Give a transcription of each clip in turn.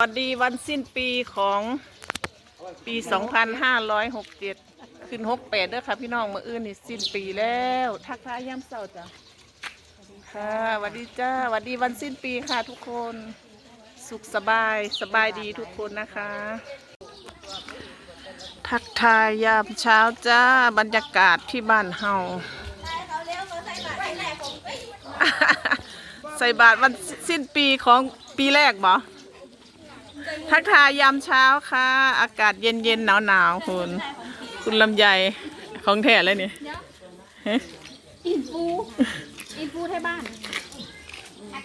สวัสดีวันสิ้นปีของปี 2567 ขึ้น 68เด้อค่ะพี่น้องมื่ออื่นนี่สิ้นปีแล้ว ทักทายย่ำเศร้าจ้ะค่ะสวัสดีจ้าสวัสดีวันสิ้นปีค่ะทุกคน สุขสบายสบายดีทุกคนนะคะ ทักทายยามเช้าจ้าบรรยากาศที่บ้านเฮาใส่บาทวันสิ้นปีของปีแรกบ่ ทักทายยามเช้าค่ะ อากาศเย็นเย็นหนาวหนาวๆคุณ คุณลำไยของแท้เลยนี่ฮะอินฟูอินฟูไทยบ้าน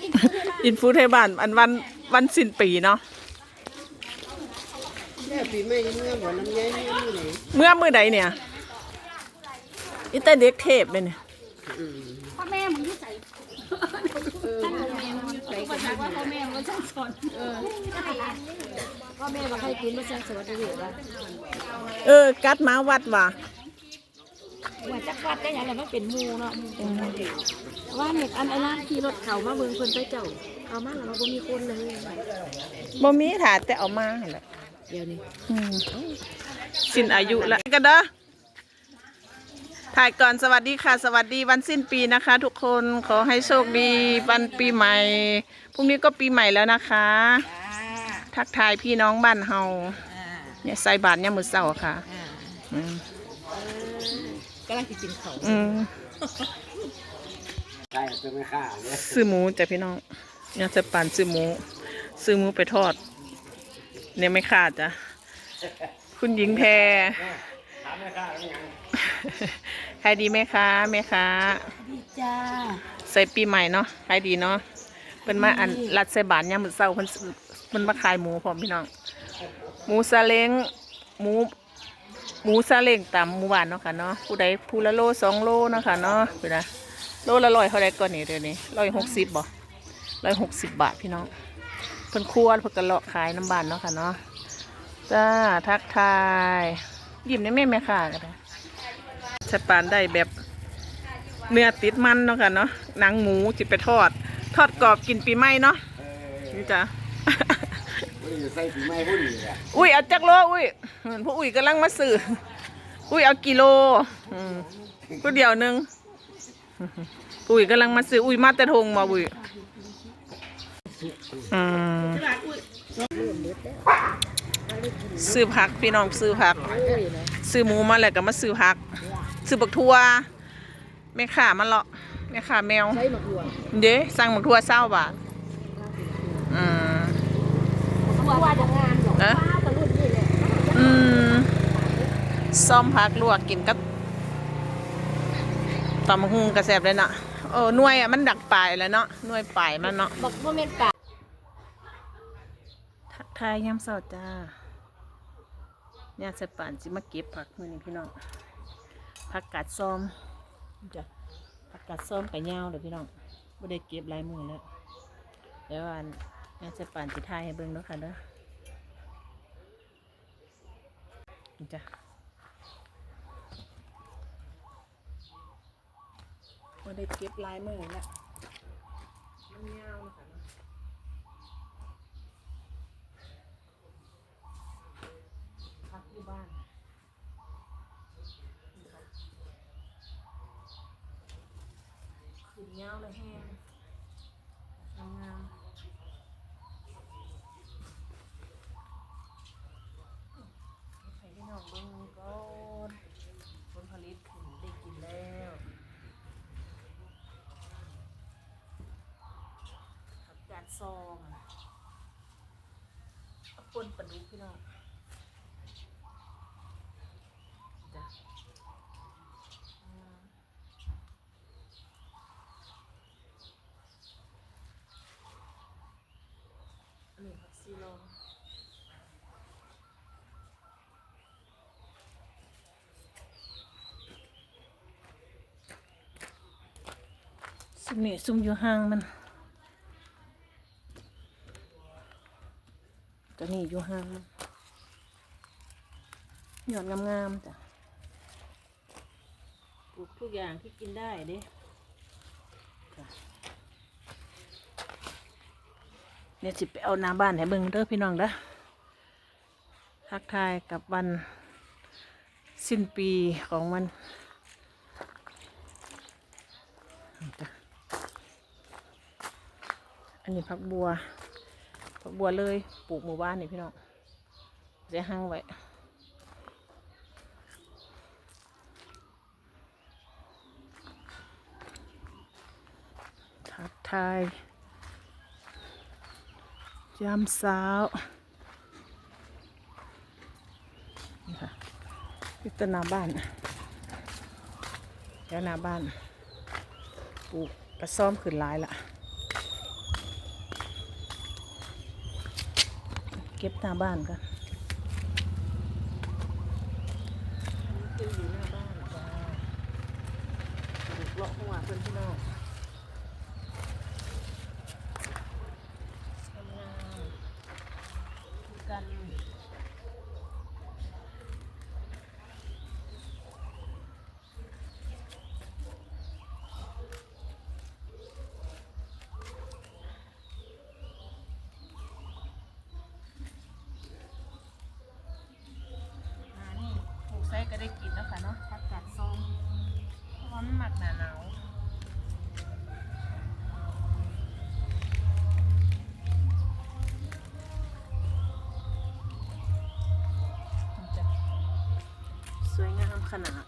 อินฟูไทยบ้าน อินฟูไทยบ้าน อันวันวันสิ้นปีเนาะแม่ปีใหม่ยังเมื่อบ่ลำไยเมื่อมื้อไหนเมื่อมือใดเนี่ยอิแต่เด็กเทพเลยเนี่ยพ่อแม่มึงอยุ่ใส่ท่านพ่อแม่มึงอยุ่ใส่กันว่าพ่อ แม่มึงช่างสอนเออพ่อแม่มาให้กินมาช่างสอนดีว่าเออ กัดหมาวัดว่ะว่าจักวัดได้ยังไงมันเป็นหมูเนาะหมูเป็นหมูว่าเน็ตอันไอ้นั่นขี่รถเขามาเบิ่งคนไปเจ้าเอามาแล้วเราบ่มีคนเลยบ่มีถาดแต่เอามาหั่นแหละเดี๋ยวนี้อืมสิ้นอายุแล้วกันเด้อ ถ่ายก่อนสวัสดีค่ะ สวัสดีวันสิ้นปีนะคะ ทุกคนขอให้โชคดีวันปีใหม่พรุ่งนี้ก็ปีใหม่แล้วนะคะ ทักทายพี่น้องบ้านเฮาเนี่ยใส่บาตรเนี่ยามมือเศร้าค่ะอืมกำลังกินเขาอืมใช่จะไม่ฆ่าเนี่ยซื้อหมูจ้ะพี่น้องเนี่ยจะปั่นซื้อหมู ซื้อหมูไปทอด เนี่ยไม่ขาดจ้ะคุณหญิงแพรถามไม่ฆ่าแล้วยัง ขายดีไหมคะแม่ค้าดีจ้าใส่ปีใหม่เนาะขายดีเนาะเป็นมาอันรัดใส่บาทเนี่ยามมือเศร้าเพิ่นซื้อเพิ่นมาขายหมูพร้อมพี่น้อง หมูซาเล้งหมูหมูซาเล้งตามหมู่บ้านเนาะค่ะเนาะผู้ใดผู้ละโลสองโลเนาะค่ะเนาะพี่นะโลละร้อยเท่าไรก่อนนี่เดี๋ยวนี้ร้อยหกสิบบ่ร้อยหกสิบบาทพี่น้องเพิ่นครัวเพิ่นกระเลาะขายน้ำบ้านเนาะค่ะเนาะจ้าทักทายยิ้มได้แม่แม่ค่ะก็ได้ใช้ปานได้แบบเนื้อติดมันเนาะค่ะเนาะหนังหมูจิไปทอด ทอดกรอบกินปีใหม่เนาะนี่จ้ะอุ้ยเอาจักโลอุ้ยเห็นผู้อุ้ยกำลังมาซื้ออุ้ยเอากิโลอืมกูเดียวนึงอุ้ยกำลังมาซื้ออุ้ยมาแต่ทงมาอุ้ยอืมซื้อผักพี่น้องซื้อผัก ซื้อหมูมาแล้วก็มาซื้อผัก ซื้อบักทั่วแม่ข่ามันเลาะแม่ข่าแมว ใช้หมกหลวงเด้สั่งบักทั่วเศร้าบาทอืมว่าจะงานหรอกเอ๊ะป้าตะลุ่นนี่แหละอืมซ่อมผักลวกกินกับตำบักหุงกระแสบเลยเนาะเออหน่วยอะมันดักปลายแล้วเนาะหน่วยปลายมันเนาะบอกว่าเม็นกะทักทายยามเสาจ้าเนี่ยสปานสิมาเก็บผักมือนี่พี่น้อง ผักกาดซ้อมจ้ะผักกาดซ้อมกับยาเดี๋ยวพี่น้องไม่ได้เก็บลายมือแล้วเดี๋ยวอันนี่ยสปานสิทายให้เบิ่งเนาะค่ะเด้อะจ้ะมาได้เก็บลายมือแล้วมันยาวนะคะเนาะพักอยู่บ้านนี่ค่ะคืน ยาวเลยแห้งงามงามให้พี่น้องเบิ่งก่อนผลผลิตขึ้นได้กินแล้วผักกาดซองปนปลาดุกพี่น้องจ้ะอืมอันนี้ผักซีลอง ซุมนี่ซุมอยู่ห่างมันตัวนี้อยู่ห่างมันหยอดงามๆจ้ะปลูกทุกอย่างที่กินได้เด้จ้ะเนี่ยสิไปเอาหน้าบ้านให้เบิ่งเด้อพี่น้องเด้อทักทายกับวันสิ้นปีของมันจ้ะ อันนี้ผักบัวผักบัวเลยปลูกหมู่บ้านนี่พี่น้องจะหั่งไว้ทักทายยามเช้านี่ค่ะที่ต้นาบ้านแล้วนาบ้านปลูกกระซ่อมขึ้นหลายละ เก็บหน้าบ้านกันคืออยู่หน้าบ้านจ้าปลูกเลาะหัวเพื่อนพี่น้อง ทำงานกัน อ่านี่ ปลูกไส้ก็ได้กินแล้วค่ะเนาะผักกาดส้มเพราะว่ามันหมักหนาหนาวมันจะสวยงามขนาด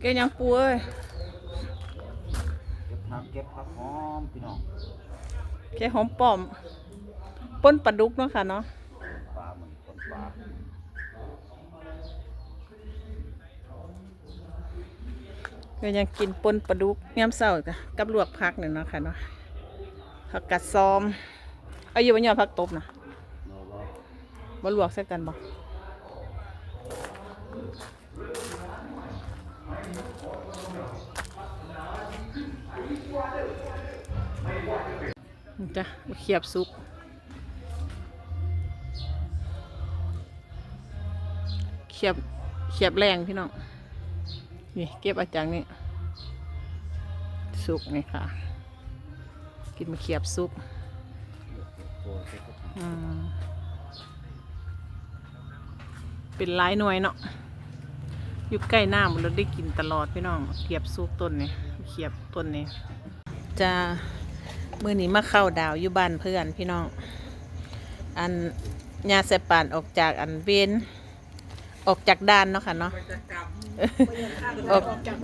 เกยังปูเอ้ย เก็บผักเก็บผักหอมพี่น้องแค่หอมป้อมป้นปลาดุกเนาะค่ะเนาะปลาเหมือนคนปลาก็ยังกินปนปลาดุกยามเช้าจ้ะกับลวกผักเนี่ยเนาะค่ะเนาะผักกัดซอม เอาอยู่บนยอดผักตบนะโนบ่มาลวกใส่กันบ่ จ้ะเขียบซุปเขียบเขียบแรงพี่น้อง นี่เก็บอาจากนี่ซุปนี่ค่ะ กินมาเขียบซุกเป็นหลายหน่วยเนาะอยู่ใกล้หน้ำเราได้กินตลอดพี่น้องเขียบซุปต้นนี่เขียบต้นนี่จะ มื่อนี้มาเข้าดาวอยู่บ้านเพื่อนพี่น้อง อันยาเสปานออกจากอันเวนออกจากด้านเนาะค่ะเนาะออกจาก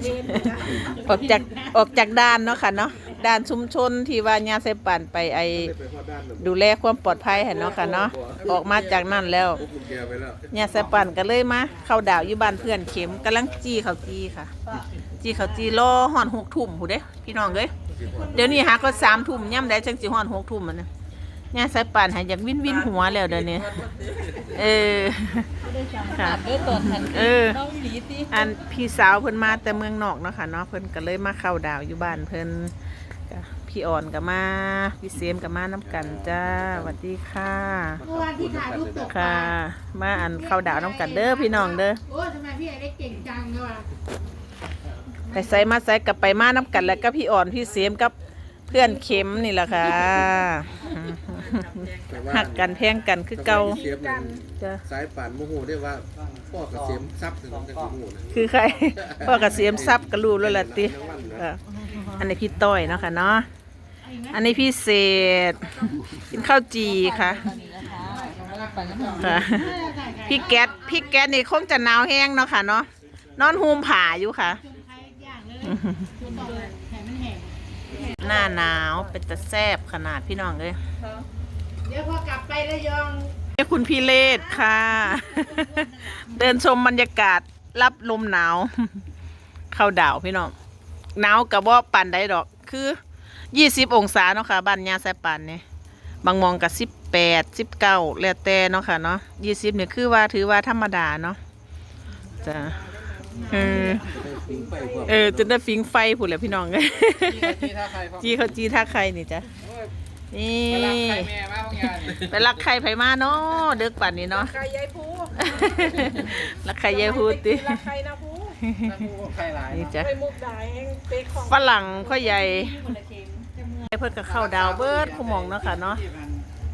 ออกจากออกจากด้านเนาะค่ะเนาะด้านชุมชนที่ว่ายาเสปานไปไอดูแลความปลอดภัยให้เนาะค่ะเนาะออกมาจากนั่นแล้วเนี่ยสายปั่นก็เลยมาเข้าดาวอยู่บ้านเพื่อนเข็มกำลังจี้เขาวจี้ค่ะ จี้เขาวจี้รอหอนหกทุ่มผู้เด้พี่น้องเอ้ย เดี๋ยวนี้หาก็สามทุ่มย่ำได้จังสิหอนหกทุ่มมันนะเนี่ยสายปั่นหายอยากวินวินหัวแล้วเดี๋ยวนี้เออค่ะเออ อันพี่สาวเพิ่นมาแต่เมืองนอกเนาะค่ะเนาะเพิ่นก็เลยมาเข้าดาวอยู่บ้านเพิ่นก็พี่อ่อนก็มา พี่เซมก็มาน้ำกันจ้าสวัสดีค่ะเมื่อวานที่ถ่ายรูปตกปค่ะลามาอันเข้าดาวน้ำกันเด้อพี่น้องเด้อ โอ้ยทำไมพี่ไอ้เล็กเก่งจังเนี่ยวะไป ใส่มาใส่กับไปมาน้ำกันแล้วก็พี่อ่อนพี่เซมกับเพื่อนเข็มนี่แหละค่ะหักกันแพงกันคือเก่าเสียมเนี่ยจ้ะสายป่านโมโหได้ว่าพ่อกับเสียมซับถึงจะโมโหนะคือใครพ่อกับเสียมซับกระลูแล้วล่ะติค่ะอันนี้พี่ต้อยเนาะค่ะเนาะอันนี้พี่เศษกินข้าวจีค่ะค่ะพี่แก๊สพี่แก๊สนี่คงจะหนาวแห้งเนาะค่ะเนาะนอนหูมผาอยู่ค่ะ ห่มันแห่หน้าหนาวเป็นตะแซบขนาดพี่น้องเลยเดี๋ยวพอกลับไประยองนี่คุณพี่เลศค่ะ เดินชมบรรยากาศรับลมหนาว เข้าดาวพี่น้องหนาวกับว่าปันได้ดอก คือยี่สิบองศาเนาะค่ะบ้านยาแซปันเนี่ยบางมองกับสิบแปดสิบเก้าแล้วแต่เนาะค่ะเนาะยี่สิบเนี่ยคือว่าถือว่าธรรมดาเนาะจ้ะเออ ปิงไปพวกเออจนได้ฟิงไฟผุดแหล้วพี่น้องเลยที่ท่าใครพ่อจีเขาจีท่าใครนี่จ้ะนี่ใครแม่มาพวกงานไปรักใครไผมาเนาะเด็กป่านนี้เนาะไก่ยายภูเแล้วใครเยพูดติใครนะผู้ใครหลายนี่จ้ะไปมุกดาเองเป๊กของฝรั่งข้อยใหญ่เพิ่นก็เข้าดาวเบิดคุหมองเนาะค่ะเนาะ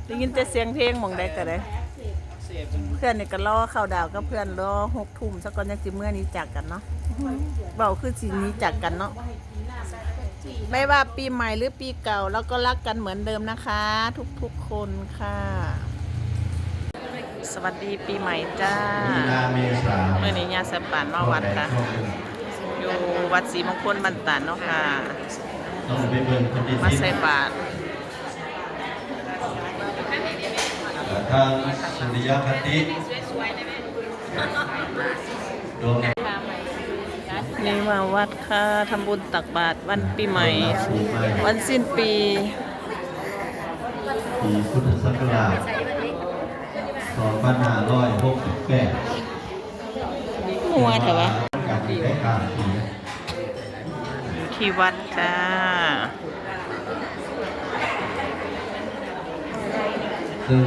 ได้ยินแต่เสียงเพลงหมองใดก็ได้ เสียเป็นเพื่อนนี่ก็รอเข้าดาวก็เพื่อนรอหกทุ่มสักก่อนจังสิเมื่อนี้จากกันเนาะเบาคือสิหนี้จากกันเนาะไม่ว่าปีใหม่หรือปีเก่าเราก็รักกันเหมือนเดิมนะคะ ทุกๆคนค่ะ สวัสดีปีใหม่จ้ามีนาเมษาเมื่อนี้ญาติสปานมาวัดค่ะ อยู่วัดศรีมงคลบันตานเนาะค่ะต้องไปเบิ่งปฏิมาทินใส่บาตร ทางสุริยคติดวงนี่มาวัดค่ะทำบุญตักบาตรวันปีใหม่ปีใหม่วันสิ้นปีปีพุทธศักราช2568หัวเถอะวะการที่ได้กลางปีอยู่ที่วัดจ้าซึ่ง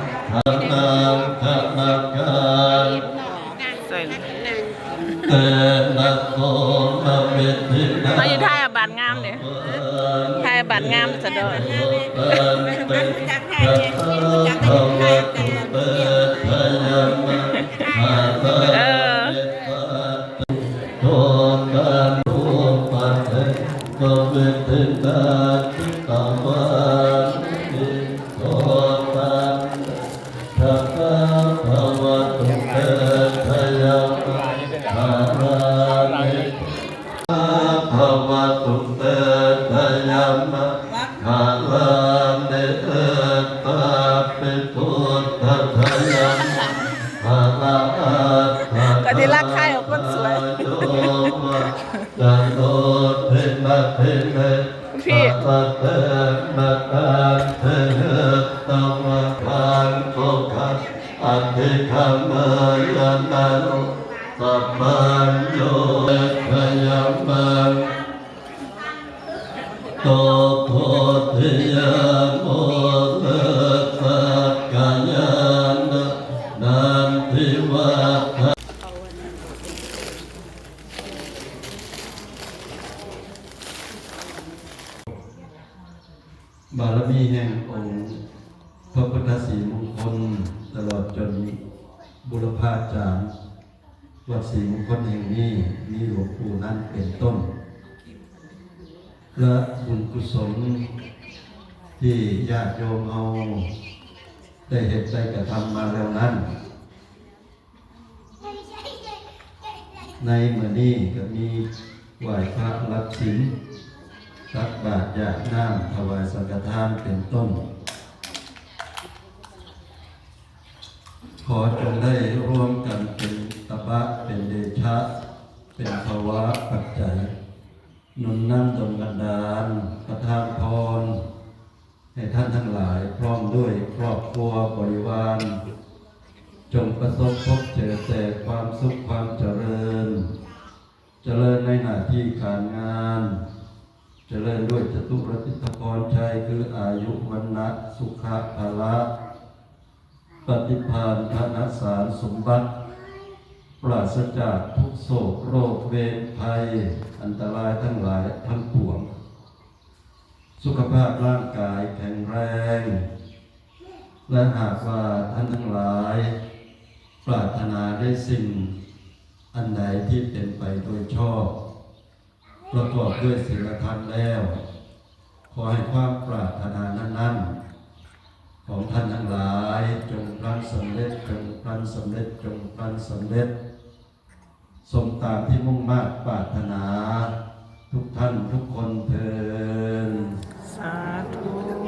ท พี่สัพพะเตมะตังเทตมะพังโกคะอัตถิคัมมายานานุสัพพัญโยทยัมมังโต บารมีแห่งองค์พระพุทธศรีมงคลตลอดจนบุรพาจารย์วัดศรีมงคลแห่งนี้มีหลวงปู่นั้นเป็นต้น และบุญกุศลที่ญาติโยมเอาได้เหตุได้กระทำมาแล้วนั้น ในเมื่อนี้ก็มีไหวพระรับศีล ตักบาตรยาน้ำถวายสังฆทานเป็นต้น ขอจงได้ร่วมกันเป็นตบะเป็นเดชะ เป็นภาวะปัจจัยนุนนั่งดลบันดาล ประทานพร ให้ท่านทั้งหลายพร้อมด้วยครอบครัวบริวาร จงประสบพบเจอแต่ความสุขความเจริญ เจริญในหน้าที่การงาน เจริญด้วยจตุรติตพรชัยคืออายุวันนะสุขะภละปฏิภาณธนสารสมบัติ ปราศจากทุกโศกโรคเวรภัย อันตรายทั้งหลายทั้งปวง สุขภาพร่างกายแข็งแรง และหากว่าท่านทั้งหลาย ปรารถนาได้สิ่ง อันใดที่เป็นไปโดยชอบ ประกอบด้วยศีลธรรมแล้ว ขอให้ความปรารถนานั้น ๆ ของท่านทั้งหลายจงพลันสำเร็จจงพลันสำเร็จจงพลันสำเร็จ สมตามที่มุ่งมากปรารถนา ทุกท่านทุกคนเทินสาธุ